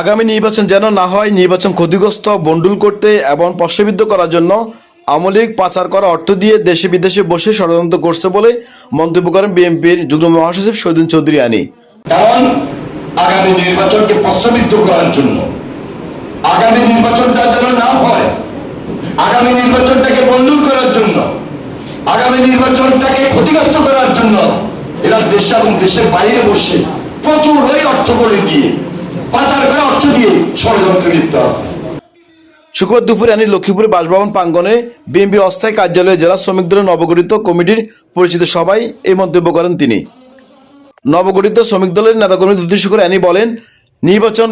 আগামী নির্বাচন যেন না হয় নির্বাচন ক্ষতিগ্রস্ত, বন্ডুল করতে এবং প্রশ্নবিদ্ধ করার জন্য আওয়ামী লীগ পাচার করা অর্থ দিয়ে দেশে বিদেশে বসে ষড়যন্ত্র করছে বলে মন্তব্য করেন বিএনপির যুগ্ম মহাসচিব শহীদুল চৌধুরী আনী আগামী নির্বাচনকে প্রশ্নবিদ্ধ করার জন্য। আগামী নির্বাচনটা যেন না হয়। আগামী নির্বাচনটাকে করার জন্য। আগামী নির্বাচনটাকে ক্ষতিগ্রস্ত করার জন্য এরা দেশ এবং দেশের বাইরে বসে প্রচুর হয়ে অর্থ করে দিয়ে পাচার করে অর্থ দিয়ে ষড়যন্ত্রে লিপ্ত আছে। শুক্রবার দুপুরে আনি লক্ষ্মীপুরে বাসভবন প্রাঙ্গনে বিএনপির অস্থায়ী কার্যালয়ে জেলা শ্রমিক দলের নবগঠিত কমিটির পরিচিত সবাই এই মন্তব্য করেন তিনি। নবগঠিত শ্রমিক দলের নেতাকর্মী উদ্দেশ্য করে অ্যানি বলেন নির্বাচন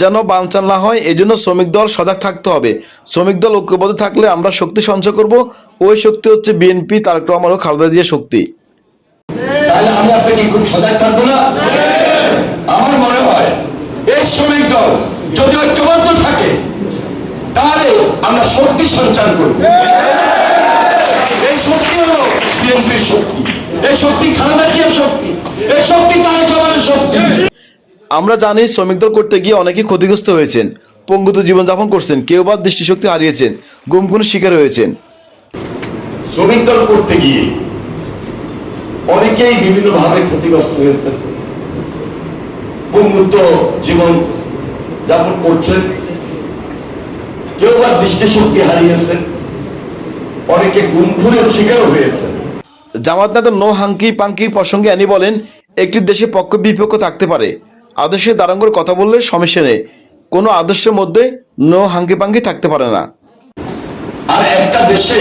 যেন বানচাল না হয় এজন্য শ্রমিক দল সজাগ থাকতে হবে। শ্রমিক দল ঐক্যবদ্ধ থাকলে আমরা শক্তি সঞ্চয় করব ওই শক্তি হচ্ছে বিএনপি তারক রহমান ও খালেদা জিয়া শক্তি। তাহলে আমি আপনাকে খুব সজাগ থাকব না আমার মনে হয় এই শ্রমিক দল যদি ঐক্যবদ্ধ থাকে তাহলে আমরা শক্তি সঞ্চার করব। এই শক্তি হলো বিএনপির শক্তি। এই শক্তি খালেদা জিয়ার শক্তি এই শক্তি তারেক রহমানের শক্তি। আমরা জানি শ্রমিক দল করতে গিয়ে অনেকেই ক্ষতিগ্রস্ত হয়েছেন পঙ্গুত জীবনযাপন করছেন কেউ বা দৃষ্টিশক্তি হারিয়েছেন গুমগুনের শিকার হয়েছেন। শ্রমিক দল করতে গিয়ে অনেকেই বিভিন্ন ভাবে ক্ষতিগ্রস্ত হয়েছেন। উন্মুক্ত জীবন যাপন করছেন কেউ বা দৃষ্টিশক্তি হারিয়েছেন অনেকে গুমখুরের শিকারও হয়েছেন জামাত নেতা নো হাঙ্কি পাঙ্কি প্রসঙ্গে অ্যানি বলেন একটি দেশে পক্ষ বিপক্ষ থাকতে পারে। আদর্শের দারাঙ্গর কথা বললে সমস্যা নেই। কোনো আদর্শের মধ্যে নো হাঙ্কি পাঙ্কি থাকতে পারে না। আর একটা দেশে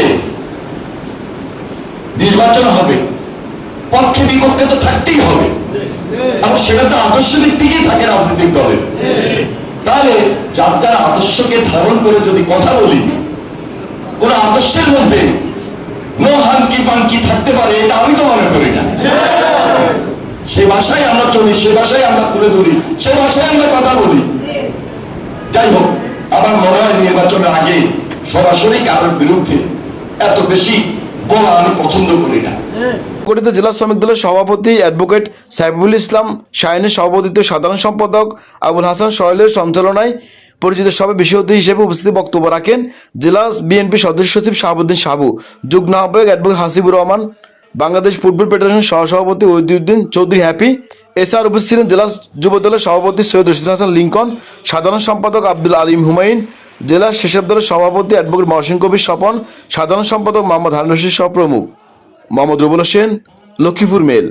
নির্বাচন হবে পক্ষে বিপক্ষে তো থাকতেই হবে। এবং সেটা তো আদর্শ দিক থেকেই থাকে রাজনৈতিক দলের। তাহলে যার যার আদর্শকে ধারণ করে যদি কথা বলি, কোন আদর্শের মধ্যে পানকি থাকতে পারে, এটা আমি তো মনে করি না। সে ভাষায় আমরা চলি, সে ভাষায় আমরা তুলে ধরি, সে ভাষায় আমরা কথা বলি। যাই হোক, আমার মনে হয় নির্বাচনের আগে সরাসরি কারোর বিরুদ্ধে এত বেশি বলা আমি পছন্দ করি না। গঠিত জেলা শ্রমিক দলের সভাপতি অ্যাডভোকেট সাইফুল ইসলাম শাহিনের সভাপতিত্বে সাধারণ সম্পাদক আবুল হাসান সোহেলের সঞ্চালনায় পরিচিত সভায় বিশেষ অতিথি হিসেবে উপস্থিত বক্তব্য রাখেন জেলা বিএনপি সদস্য সচিব শাহাবুদ্দিন সাবু যুগ্ম আহ্বায়ক advocate Hasibur Rahman, Bangladesh football federation সহসভাপতি ওহিদুদ্দিন চৌধুরী হ্যাপি এছাড়া উপস্থিত ছিলেন জেলা যুব দলের সভাপতি সৈয়দ রশিদ হাসান লিঙ্কন, সাধারণ সম্পাদক আব্দুল আলিম হুমায়ুন জেলা শেষব দলের সভাপতি অ্যাডভোকেট মহসিন কবির স্বপন, সাধারণ সম্পাদক মোহাম্মদ হারুন রশিদ সহ প্রমুখ। মোহাম্মদ রুবুল হোসেন, লক্ষ্মীপুর মেল।